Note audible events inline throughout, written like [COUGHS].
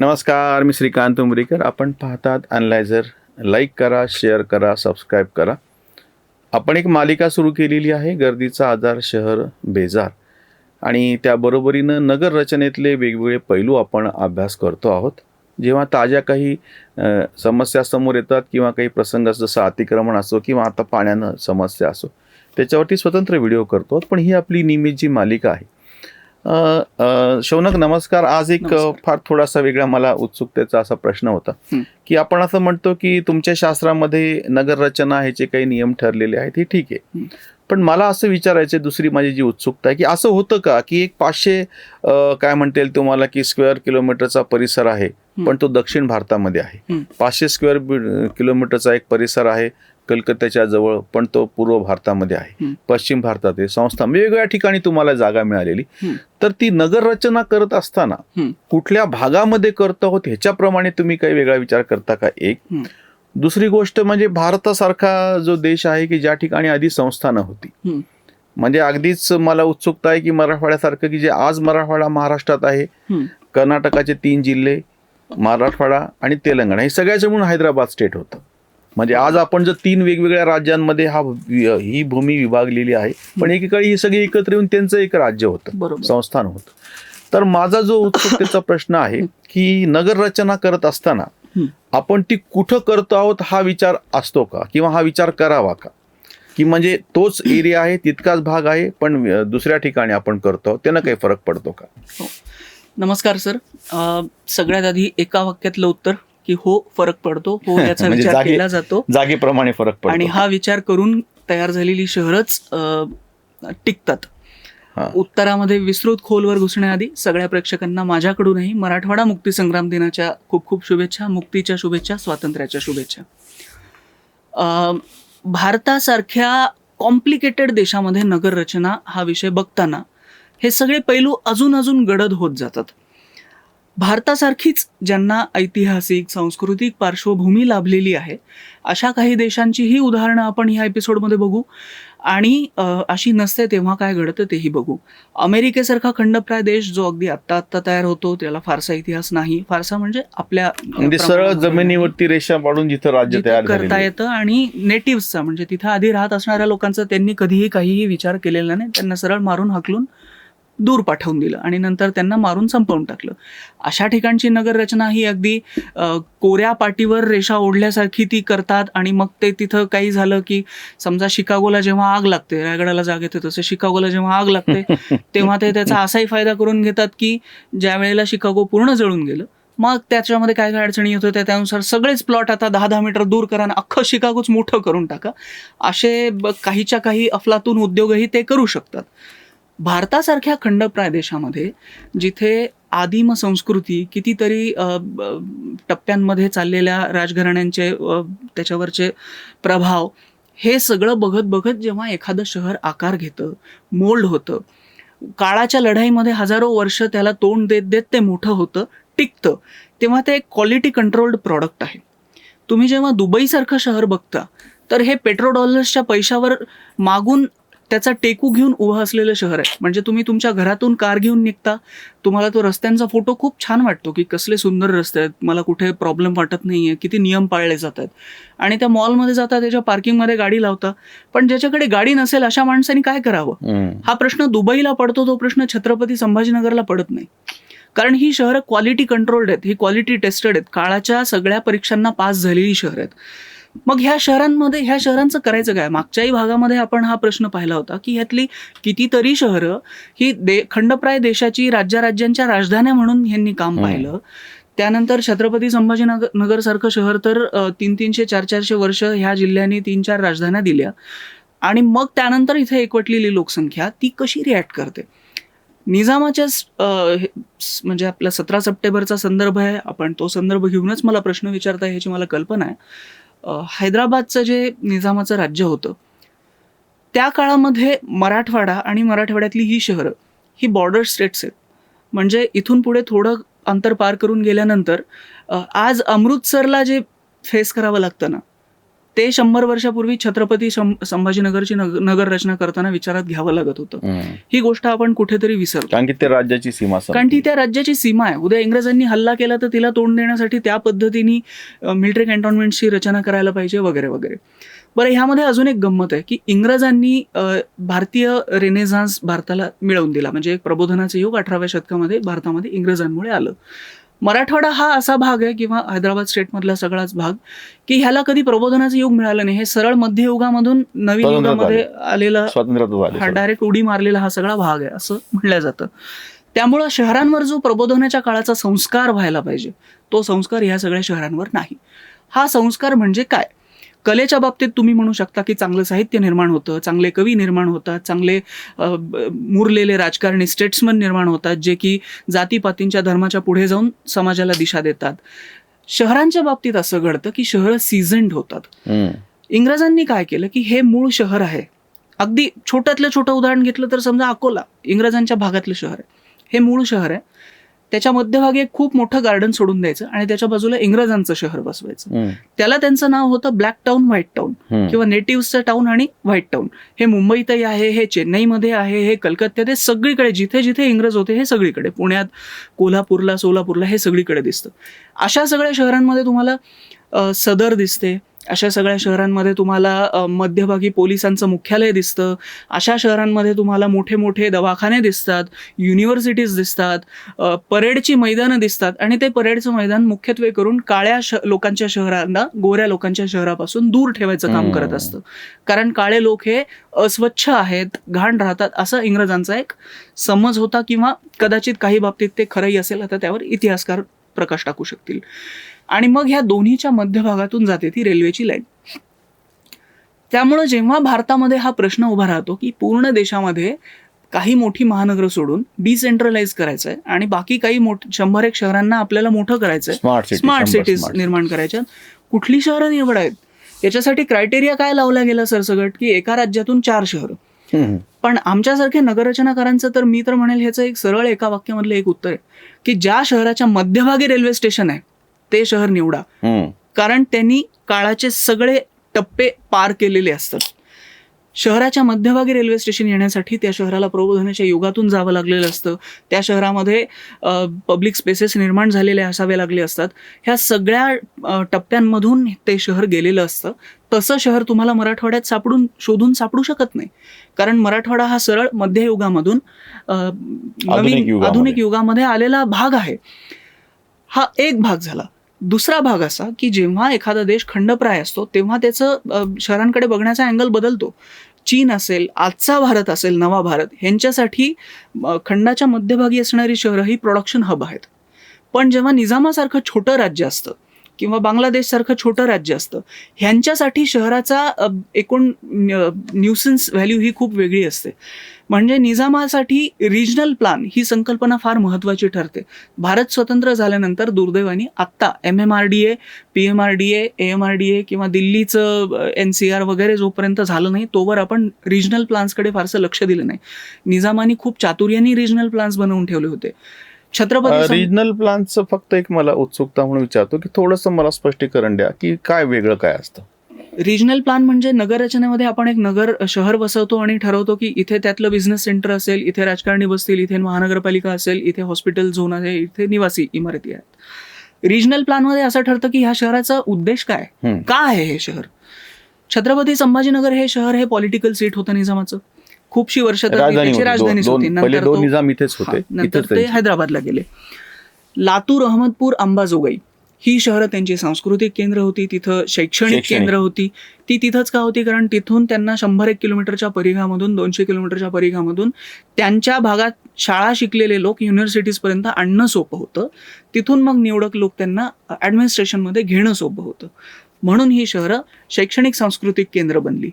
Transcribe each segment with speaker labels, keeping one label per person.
Speaker 1: नमस्कार मी श्रीकांत उमरीकर. आपण पाहतात अनलायझर लाईक करा शेअर करा सबस्क्राईब करा. आपण एक मालिका सुरू केलेली आहे गर्दीचा आजार शहर बेजार. आणि त्याबरोबरीनं नगर रचनेतले वेगवेगळे पैलू आपण अभ्यास करतो आहोत. जेव्हा ताज्या काही समस्या समोर येतात किंवा काही प्रसंग जसं अतिक्रमण असो किंवा आता पाण्यानं समस्या असो त्याच्यावरती स्वतंत्र व्हिडिओ करतो पण ही आपली नियमित जी मालिका आहे शौनक नमस्कार आज एक. फार थोडासा वेगळा मला उत्सुकतेचा असा प्रश्न होता. की आपण असं म्हणतो की तुमच्या शास्त्रामध्ये नगर रचना ह्याचे काही नियम ठरलेले आहेत हे ठीक आहे. पण मला असं विचारायचं दुसरी माझी जी उत्सुकता आहे की असं होतं का की एक पाचशे काय म्हणता येईल तुम्हाला की स्क्वेअर किलोमीटरचा परिसर आहे पण तो दक्षिण भारतामध्ये आहे. पाचशे स्क्वेअर किलोमीटरचा एक परिसर आहे कलकत्त्याच्या जवळ पण तो पूर्व भारतामध्ये आहे. पश्चिम भारतात आहे संस्था वेगवेगळ्या ठिकाणी तुम्हाला जागा मिळालेली. तर ती नगर रचना करत असताना. कुठल्या भागामध्ये करतो आहोत ह्याच्याप्रमाणे तुम्ही काही वेगळा विचार करता का एक. दुसरी गोष्ट म्हणजे भारतासारखा जो देश आहे की ज्या ठिकाणी आधी संस्थानं होती. म्हणजे अगदीच मला उत्सुकता आहे की मराठवाड्यासारखं की जे आज मराठवाडा महाराष्ट्रात आहे. कर्नाटकाचे तीन जिल्हे मराठवाडा आणि तेलंगणा हे सगळ्याचं म्हणून हैदराबाद स्टेट होतं म्हणजे आज आपण जर तीन वेगवेगळ्या राज्यांमध्ये हा ही भूमी विभागलेली आहे पण एकेकाळी ही सगळी एकत्र येऊन त्यांचं एक राज्य होतं संस्थान होतं. तर माझा जो उत्सुकतेचा [COUGHS] प्रश्न आहे की नगर रचना करत असताना
Speaker 2: हं.
Speaker 1: आपण ती कुठं करतो आहोत हा विचार असतो का? किंवा हा विचार करावा का? की म्हणजे तोच एरिया आहे तितकाच भाग आहे पण दुसऱ्या ठिकाणी आपण करतो आहोत त्यानं काही फरक पडतो का?
Speaker 2: नमस्कार सर. सगळ्यात आधी एका वाक्यातलं उत्तर. की हो फरक पडतो. हो [LAUGHS] याचा
Speaker 1: म्हणजे
Speaker 2: विचार केला जातो.
Speaker 1: जागेप्रमाणे फरक पडतो.
Speaker 2: आणि हा विचार करून तयार झालेली शहरच टिकतात. उत्तरामध्ये विस्तृत खोलवर घुसण्याआधी सगळ्या प्रेक्षकांना माझ्याकडूनही मराठवाडा मुक्ती संग्राम दिनाच्या खूप खूप शुभेच्छा मुक्तीच्या शुभेच्छा स्वातंत्र्याच्या शुभेच्छा. अ, भारतासारख्या कॉम्प्लिकेटेड देशामध्ये नगर रचना हा विषय बघताना हे सगळे पैलू अजून अजून गडद होत जातात. भारतासारखीच ज्यांना ऐतिहासिक सांस्कृतिक पार्श्वभूमी लाभलेली आहे अशा काही देशांचीही उदाहरणं आपण ह्या एपिसोडमध्ये बघू. आणि अशी नसते तेव्हा काय घडतं तेही बघू. अमेरिकेसारखा खंडप्राय देश जो अगदी आत्ता आत्ता तयार होतो त्याला फारसा इतिहास नाही. फारसा म्हणजे आपल्या
Speaker 1: सरळ. जमिनीवरती रेषा पाडून जिथं राज्य तयार
Speaker 2: करता येतं आणि नेटिव्हचा म्हणजे तिथं आधी राहत असणाऱ्या लोकांचा त्यांनी कधीही काहीही विचार केलेला नाही. त्यांना सरळ मारून हाकलून दूर पाठवून दिलं आणि नंतर त्यांना मारून संपवून टाकलं. अशा ठिकाणची नगर रचना ही अगदी कोऱ्या पाटीवर रेषा ओढल्यासारखी ती करतात आणि मग ते तिथं काही झालं की समजा शिकागोला जेव्हा आग लागते रायगडाला जाग येते तसं शिकागोला जेव्हा आग लागते [LAUGHS] तेव्हा ते त्याचा असाही फायदा करून घेतात की ज्या वेळेला शिकागो पूर्ण जळून गेलं मग त्याच्यामध्ये काय काय अडचणी येत होत्या त्यानुसार सगळेच प्लॉट आता दहा दहा मीटर दूर करा आणि अख्खं शिकागोच मोठं करून टाका. असे काहीच्या काही अफलातून उद्योगही ते करू शकतात. भारतासारख्या खंड प्रदेशामध्ये जिथे आदिम संस्कृती कितीतरी ब- टप्प्यांमध्ये चाललेल्या राजघराण्यांचे त्याच्यावरचे प्रभाव हे सगळं बघत बघत जेव्हा एखादं शहर आकार घेतं मोल्ड होतं काळाच्या लढाईमध्ये हजारो वर्ष त्याला तोंड देत देत ते मोठं होतं टिकतं तेव्हा ते एक क्वालिटी कंट्रोल्ड प्रॉडक्ट आहे. तुम्ही जेव्हा दुबईसारखं शहर बघता तर हे पेट्रो डॉलर्सच्या पैशावर मागून त्याचा टेकू घेऊन उभं असलेलं शहर आहे. म्हणजे तुम्ही तुमच्या घरातून कार घेऊन निघता. तुम्हाला तो रस्त्यांचा फोटो खूप छान वाटतो की कसले सुंदर रस्ते आहेत. मला कुठे प्रॉब्लेम वाटत नाही आहे किती नियम पाळले जात आहेत आणि त्या मॉलमध्ये जाता त्याच्या पार्किंगमध्ये गाडी लावता. पण ज्याच्याकडे गाडी नसेल अशा माणसाने काय करावं. हा प्रश्न दुबईला पडतो तो प्रश्न छत्रपती संभाजीनगरला पडत नाही. कारण ही शहरं क्वालिटी कंट्रोल्ड आहेत. ही क्वालिटी टेस्टेड आहेत. काळाच्या सगळ्या परीक्षांना पास झालेली शहर आहेत. मग ह्या शहरांमध्ये ह्या शहरांचं करायचं काय? मागच्याही भागामध्ये आपण हा प्रश्न पाहिला होता की ह्यातली कितीतरी शहरं ही दे खंडप्राय देशाची राज्याराज्यांच्या राजधान्या म्हणून ह्यांनी काम. पाहिलं. त्यानंतर छत्रपती संभाजीनगर नगरसारखं शहर तर तीन तीनशे चार चारशे वर्ष ह्या जिल्ह्यांनी तीन चार राजधान्या दिल्या. आणि मग त्यानंतर इथे एकवटलेली लोकसंख्या ती कशी रिॲक्ट करते? निजामाच्या म्हणजे आपला सतरा सप्टेंबरचा संदर्भ आहे. आपण तो संदर्भ घेऊनच मला प्रश्न विचारताय ह्याची मला कल्पना आहे. हैदराबादचं जे निजामाचं राज्य होतं त्या काळामध्ये मराठवाडा आणि मराठवाड्यातली ही शहरं ही बॉर्डर स्टेट्स आहेत. म्हणजे इथून पुढे थोडं अंतर पार करून गेल्यानंतर आज अमृतसरला जे फेस करावं लागतं ना ते शंभर वर्षापूर्वी छत्रपती संभाजीनगरची नग- नगर रचना करताना विचारात घ्यावं लागत होतं. ही गोष्ट आपण कुठेतरी विसरतो.
Speaker 1: कारण की ते राज्याची सीमा
Speaker 2: कारण ती. त्या राज्याची सीमा आहे. उद्या इंग्रजांनी हल्ला केला तर तिला तोंड देण्यासाठी त्या पद्धतीने मिलिटरी कॅन्टॉन्मेंटची रचना करायला पाहिजे वगैरे वगैरे. बरं ह्यामध्ये अजून एक गंमत आहे की इंग्रजांनी भारतीय रेनेझान्स भारताला मिळवून दिला. म्हणजे एक प्रबोधनाचं युग अठराव्या शतकामध्ये भारतामध्ये इंग्रजांमुळे आलं. मराठवाडा हा असा भाग आहे किंवा हैदराबाद स्टेटमधला सगळाच भाग की ह्याला कधी प्रबोधनाचं युग मिळालं नाही. हे सरळ मध्ययुगामधून नवीन युगामध्ये आलेलं हा डायरेक्ट उडी मारलेला हा सगळा भाग आहे असं म्हटलं जातं. त्यामुळं शहरांवर जो प्रबोधनाच्या काळाचा संस्कार व्हायला पाहिजे तो संस्कार ह्या सगळ्या शहरांवर नाही. हा संस्कार म्हणजे काय? कलेच्या बाबतीत तुम्ही म्हणू शकता की चांगलं साहित्य निर्माण होतं चांगले कवी निर्माण होतात चांगले मुरलेले राजकारणी स्टेट्समन निर्माण होतात जे की जातीपातींच्या धर्माच्या पुढे जाऊन समाजाला दिशा देतात. शहरांच्या बाबतीत असं घडतं की शहरं सिझन्ड होतात. इंग्रजांनी काय केलं की हे मूळ शहर आहे. अगदी छोट्यातलं छोटं उदाहरण घेतलं तर समजा अकोला इंग्रजांच्या भागातलं शहर आहे. हे मूळ शहर आहे. त्याच्या मध्यभागी एक खूप मोठं गार्डन सोडून द्यायचं आणि त्याच्या बाजूला इंग्रजांचं शहर बसवायचं. त्याला त्यांचं नाव होतं ब्लॅक टाउन व्हाईट टाउन
Speaker 1: हम्म.
Speaker 2: किंवा नेटिव्हचं टाउन आणि व्हाईट टाउन हे मुंबईतही आहे हे चेन्नईमध्ये आहे हे कलकत्त्यात हे सगळीकडे जिथे जिथे इंग्रज होते हे सगळीकडे पुण्यात कोल्हापूरला सोलापूरला हे सगळीकडे दिसतं अशा सगळ्या शहरांमध्ये तुम्हाला सदर दिसते अशा सगळ्या शहरांमध्ये तुम्हाला मध्यभागी पोलिसांचं मुख्यालय दिसतं. अशा शहरांमध्ये तुम्हाला मोठे मोठे दवाखाने दिसतात युनिव्हर्सिटीज दिसतात परेडची मैदानं दिसतात. आणि ते परेडचं मैदान मुख्यत्वे करून काळ्या श लोकांच्या शहरांना गोऱ्या लोकांच्या शहरापासून दूर ठेवायचं काम. करत असतं. कारण काळे लोक हे अस्वच्छ आहेत घाण राहतात असा इंग्रजांचा एक समज होता किंवा कदाचित काही बाबतीत ते खरंही असेल आता त्यावर इतिहासकार प्रकाश टाकू शकतील. आणि मग ह्या दोन्हीच्या मध्यभागातून जाते ती रेल्वेची लाईन. त्यामुळं जेव्हा भारतामध्ये हा प्रश्न उभा राहतो की पूर्ण देशामध्ये काही मोठी महानगरं सोडून डिसेंट्रलाइज करायचं आहे आणि बाकी काही मोठ शंभर एक शहरांना आपल्याला मोठं करायचं आहे
Speaker 1: स्मार्ट
Speaker 2: सिटीज. निर्माण करायच्या कुठली शहरं निवड आहेत? याच्यासाठी क्रायटेरिया काय लावला गेला सरसगट की एका राज्यातून चार शहरं. पण आमच्यासारखे नगररचनाकारांचं तर मी तर म्हणेल ह्याचं एक सरळ एका वाक्यामधलं एक उत्तर आहे की ज्या शहराच्या मध्यभागी रेल्वे स्टेशन आहे ते शहर निवडा. कारण त्यांनी काळाचे सगळे टप्पे पार केलेले असतात. शहराच्या मध्यभागी रेल्वे स्टेशन येण्यासाठी त्या शहराला प्रबोधनाच्या युगातून जावं लागलेलं असतं. त्या शहरामध्ये पब्लिक स्पेसेस निर्माण झालेले असावे लागले असतात. ह्या सगळ्या टप्प्यांमधून ते शहर गेलेलं असतं. तसं शहर तुम्हाला मराठवाड्यात सापडून शोधून सापडू शकत नाही. कारण मराठवाडा हा सरळ मध्ययुगामधून नवीन. आधुनिक युगामध्ये आलेला भाग आहे. हा एक भाग झाला. दुसरा भाग असा की जेव्हा एखादा देश खंडप्राय असतो तेव्हा त्याचं शहरांकडे बघण्याचा अँगल बदलतो. चीन असेल आजचा भारत असेल नवा भारत ह्यांच्यासाठी खंडाच्या मध्यभागी असणारी शहरं ही प्रोडक्शन हब आहेत. पण जेव्हा निजामासारखं छोटं राज्य असतं किंवा बांगलादेशसारखं छोटं राज्य असतं ह्यांच्यासाठी शहराचा एकूण न्यूसन्स व्हॅल्यू ही खूप वेगळी असते. म्हणजे निजामासाठी रिजनल प्लान ही संकल्पना फार महत्त्वाची ठरते. भारत स्वतंत्र झाल्यानंतर दुर्दैवाने आत्ता M M R D A P M R D A M R D A किंवा दिल्लीचं एन सी आर वगैरे जोपर्यंत झालं नाही तोवर आपण रिजनल प्लान्सकडे फारसं लक्ष दिलं नाही. निजामानी खूप चातुर्याने रिजनल प्लान्स बनवून ठेवले होते. छत्रपती
Speaker 1: रिजनल प्लानचं फक्त एक मला उत्सुकता म्हणून विचारतो की थोडंसं मला स्पष्टीकरण द्या की काय वेगळं काय असतं?
Speaker 2: रिजनल प्लान म्हणजे नगररचनेमध्ये आपण एक नगर शहर बसवतो आणि ठरवतो की इथे त्यातलं बिझनेस सेंटर असेल इथे राजकारणी बसतील इथे महानगरपालिका असेल इथे हॉस्पिटल झोन आहे इथे निवासी इमारती आहेत. रिजनल प्लॅनमध्ये असं ठरतं की ह्या शहराचा उद्देश काय. का आहे हे शहर? छत्रपती संभाजीनगर हे शहर हे पॉलिटिकल सीट होतं निजामाचं. खूपशी वर्ष तर
Speaker 1: राजधानी
Speaker 2: त्याची
Speaker 1: होती.
Speaker 2: राजधानीच नंतर तो-
Speaker 1: त्यांची-
Speaker 2: हैदराबादला गेले. लातूर अहमदपूर अंबाजोगाई. ही शहरं त्यांची सांस्कृतिक केंद्र होती तिथं शैक्षणिक. केंद्र होती. ती तिथंच का होती? कारण तिथून त्यांना शंभर एक किलोमीटरच्या परिघामधून दोनशे किलोमीटरच्या परिघामधून त्यांच्या भागात शाळा शिकलेले लोक युनिव्हर्सिटीजपर्यंत आणणं सोपं होतं. तिथून मग निवडक लोक त्यांना ॲडमिनिस्ट्रेशनमध्ये घेणं सोपं होतं. म्हणून ही शहरं शैक्षणिक सांस्कृतिक केंद्र बनली.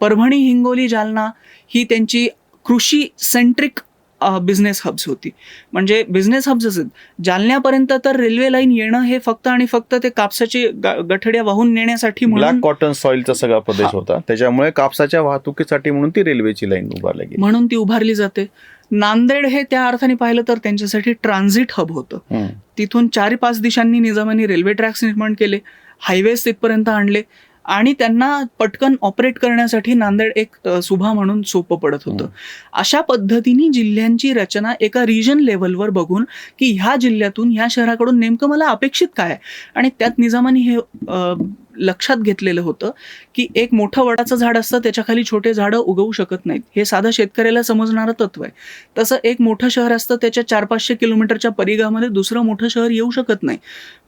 Speaker 2: परभणी हिंगोली जालना ही त्यांची कृषी सेंट्रिक बिझनेस हब्स होती. म्हणजे बिझनेस हब्स असत. जालन्यापर्यंत तर रेल्वे लाईन येणं हे फक्त आणि फक्त ते कापसाची गठड्या वाहून नेण्यासाठी
Speaker 1: ब्लॅक कॉटन सॉइलचा सगळा प्रदेश. होता. त्याच्यामुळे कापसाच्या वाहतुकीसाठी म्हणून ती रेल्वेची लाईन उभारली गेली.
Speaker 2: म्हणून ती उभारली जाते. नांदेड हे त्या अर्थाने पाहिलं तर त्यांच्यासाठी ट्रान्झिट हब होतं. तिथून चार पाच दिशांनी निजामाने रेल्वे ट्रॅक्स निर्माण केले. हायवेज तिथपर्यंत आणले. आणि त्यांना पटकन ऑपरेट करण्यासाठी नांदेड एक सुभा म्हणून सोपं पडत होतं अशा पद्धतीने जिल्ह्यांची रचना एका रिजन लेव्हलवर बघून की ह्या जिल्ह्यातून ह्या शहराकडून नेमकं मला अपेक्षित काय आहे? आणि त्यात निजामाने हे अ, लक्षात घेतलेलं होतं की एक मोठं वडाचं झाड असतं त्याच्याखाली छोटे झाडं उगवू शकत नाहीत. हे साधं शेतकऱ्याला समजणारं तत्व आहे. तसं एक मोठं शहर असतं त्याच्या चार पाचशे किलोमीटरच्या परिघामध्ये दुसरं मोठं शहर येऊ शकत नाही.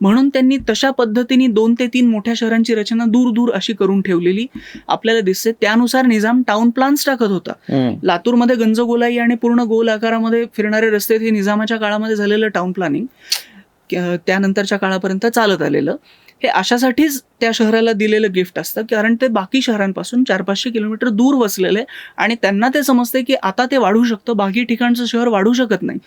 Speaker 2: म्हणून त्यांनी तशा पद्धतीने दोन ते तीन मोठ्या शहरांची रचना दूर दूर अशी करून ठेवलेली. आपल्याला दिसते त्यानुसार निजाम टाउन प्लान्स टाकत होता. लातूरमध्ये गंजगोलाई आणि पूर्ण गोल आकारामध्ये फिरणारे रस्ते हे निजामाच्या काळामध्ये झालेलं टाउन प्लॅनिंग त्यानंतरच्या काळापर्यंत चालत आलेलं. हे अशासाठीच त्या शहराला दिलेलं गिफ्ट असतं कारण ते बाकी शहरांपासून चार पाचशे किलोमीटर दूर वसलेलं आहे आणि त्यांना ते समजते की आता ते वाढू शकतं बाकी ठिकाणचं शहर वाढू शकत नाही.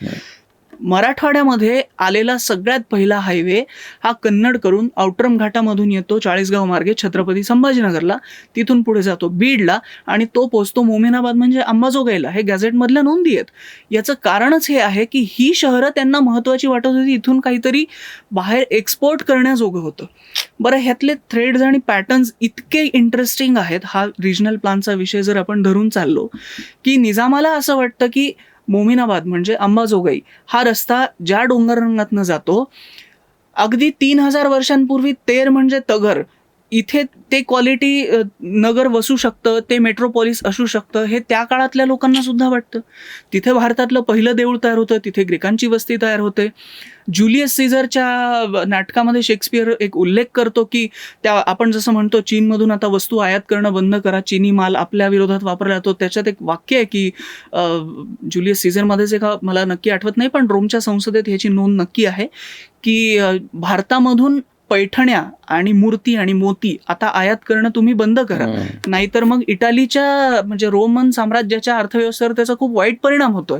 Speaker 2: मराठवाड्यामध्ये आलेला सगळ्यात पहिला हायवे हा कन्नड करून औटरम घाटामधून येतो चाळीसगाव मार्गे छत्रपती संभाजीनगरला. तिथून पुढे जातो बीडला आणि तो पोचतो मोमिनाबाद म्हणजे अंबाजोगाईला. हे गॅझेटमधल्या नोंदी आहेत. याचं कारणच हे आहे की ही शहरं त्यांना महत्त्वाची वाटत होती. इथून काहीतरी बाहेर एक्सपोर्ट करण्याजोगं होतं. बरं ह्यातले थ्रेड्स आणि पॅटर्न्स इतके इंटरेस्टिंग आहेत. हा रिजनल प्लानचा विषय जर आपण धरून चाललो की निजामाला असं वाटतं की मोमिनाबाद म्हणजे अंबाजोगाई. हा रस्ता ज्या डोंगररंगातनं जातो अगदी तीन हजार वर्षांपूर्वी तेर म्हणजे तगर इथे ते क्वालिटी नगर वसू शकतं ते मेट्रोपॉलिस असू शकतं हे त्या काळातल्या लोकांना सुद्धा वाटतं. तिथे भारतातलं पहिलं देऊळ तयार होतं तिथे ग्रीकांची वस्ती तयार होते. ज्युलियस सीझरच्या नाटकामध्ये शेक्सपियर एक उल्लेख करतो की त्या आपण जसं म्हणतो चीनमधून आता वस्तू आयात करणं बंद करा चीनी माल आपल्या विरोधात वापरला जातो. त्याच्यात एक वाक्य आहे की जुलियस ज्युलियस सीझरमध्येच एका मला नक्की आठवत नाही पण रोमच्या संसदेत ह्याची नोंद नक्की आहे की भारतामधून पैठण्या आणि मूर्ती आणि मोती आता आयात करणं तुम्ही बंद करा. नाहीतर मग इटालीच्या म्हणजे रोमन साम्राज्याच्या अर्थव्यवस्थेवर त्याचा खूप वाईट परिणाम होतोय.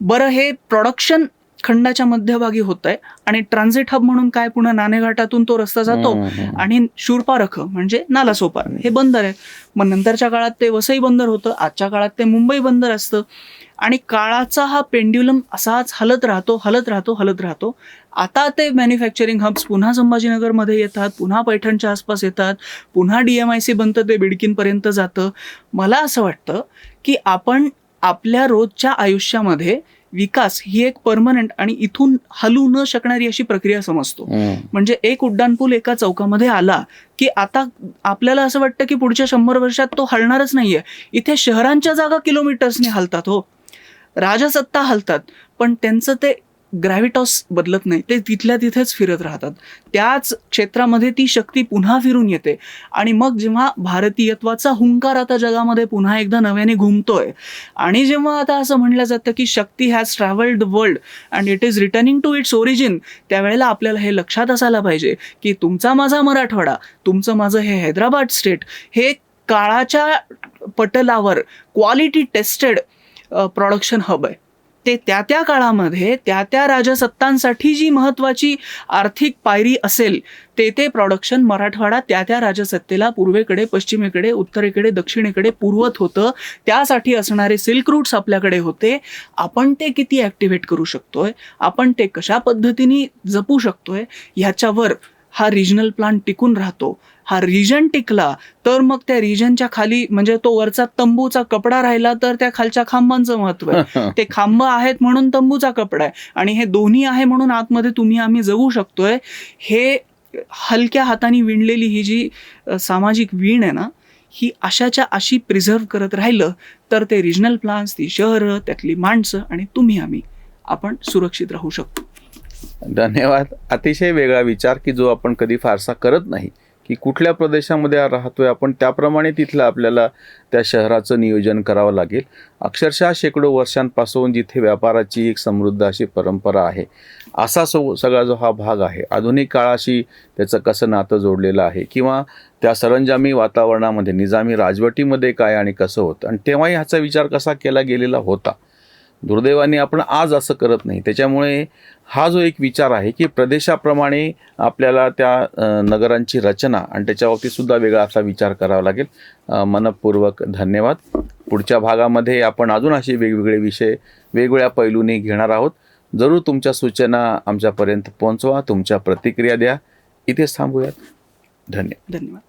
Speaker 2: बरं हे प्रोडक्शन खंडाच्या मध्यभागी होत आहे आणि ट्रान्झिट हब म्हणून काय पुन्हा नाणेघाटातून तो रस्ता जातो. आणि शूरपारख म्हणजे नालासोपार. हे बंदर आहे मग नंतरच्या काळात ते वसई बंदर होतं आजच्या काळात ते मुंबई बंदर असतं. आणि काळाचा हा पेंड्युलम असाच हलत राहतो हलत राहतो हलत राहतो. आता ते मॅन्युफॅक्चरिंग हब्स पुन्हा संभाजीनगरमध्ये येतात पुन्हा पैठणच्या आसपास येतात पुन्हा डी एम आय सी बनतं ते बिडकीनपर्यंत जातं. मला असं वाटतं की आपण आपल्या रोजच्या आयुष्यामध्ये विकास ही एक परमनंट आणि इथून हलू न शकणारी अशी प्रक्रिया समजतो. म्हणजे एक उड्डाणपूल एका चौकामध्ये आला की आता आपल्याला असं वाटतं की पुढच्या शंभर वर्षात तो हलणारच नाहीये. इथे शहरांच्या जागा किलोमीटर्सने हलतात हो. राजसत्ता हलतात पण त्यांचं ते ग्रॅव्हिटॉस बदलत नाही. ते तिथल्या तिथेच फिरत राहतात. त्याच क्षेत्रामध्ये ती शक्ती पुन्हा फिरून येते. आणि मग जेव्हा भारतीयत्वाचा हुंकार आता जगामध्ये पुन्हा एकदा नव्याने घुमतोय आणि जेव्हा आता असं म्हणलं जातं की Shakti has travelled world and it is returning to its origin त्यावेळेला आपल्याला हे लक्षात असायला पाहिजे की तुमचा माझा मराठवाडा तुमचं माझं हे हैदराबाद स्टेट हे काळाच्या पटलावर क्वालिटी टेस्टेड प्रॉडक्शन हब आहे. ते त्या त्या काळामध्ये त्या त्या राजसत्तांसाठी जी महत्त्वाची आर्थिक पायरी असेल ते ते प्रॉडक्शन मराठवाडा त्या त्या राजसत्तेला पूर्वेकडे पश्चिमेकडे उत्तरेकडे दक्षिणेकडे पुरवत होतं. त्यासाठी असणारे सिल्क रूट्स आपल्याकडे होते. आपण ते किती ॲक्टिव्हेट करू शकतोय? आपण ते कशा पद्धतीने जपू शकतोय? ह्याच्यावर हा रिजनल प्लान टिकून राहतो. हा रिजन टिकला तर मग त्या रिजनच्या खाली म्हणजे तो वरचा तंबूचा कपडा राहिला तर त्या खालच्या खांबांचं महत्त्व आहे. [LAUGHS] ते खांब आहेत म्हणून तंबूचा कपडा आहे. आणि हे दोन्ही आहे म्हणून आतमध्ये तुम्ही आम्ही जगू शकतोय. हे हलक्या हाताने विणलेली ही जी सामाजिक वीण आहे ना ही अशाच्या अशी प्रिझर्व करत राहिलं तर ते रिजनल प्लान्स ती शहरं त्यातली माणसं आणि तुम्ही आम्ही आपण सुरक्षित राहू शकतो.
Speaker 1: धन्यवाद. अतिशय वेगळा विचार की जो आपण कधी फारसा करत नाही. की कुठल्या प्रदेशामध्ये राहतोय आपण त्याप्रमाणे तिथलं आपल्याला त्या शहराचं नियोजन करावं लागेल. अक्षरशः शेकडो वर्षांपासून जिथे व्यापाराची एक समृद्ध अशी परंपरा आहे असा सो सगळा जो हा भाग आहे आधुनिक काळाशी त्याचं कसं नातं जोडलेलं आहे किंवा त्या सरंजामी वातावरणामध्ये निजामी राजवटीमध्ये काय आणि कसं होतं? आणि तेव्हाही ह्याचा विचार कसा केला गेलेला होता? दुर्दैवाने आपण आज असं करत नाही. त्याच्यामुळे हा जो एक विचार आहे की प्रदेशाप्रमाणे आपल्याला त्या नगरांची रचना आणि त्याच्यावरती सुद्धा वेगळा असा विचार करावा लागेल. मनपूर्वक धन्यवाद. पुढच्या भागामध्ये आपण अजून असे वेगवेगळे विषय वेगवेगळ्या पैलूने घेणार आहोत. जरूर तुमच्या सूचना आमच्यापर्यंत पोहोचवा तुमच्या प्रतिक्रिया द्या. इथेच थांबूयात. धन्यवाद.
Speaker 2: धन्यवाद.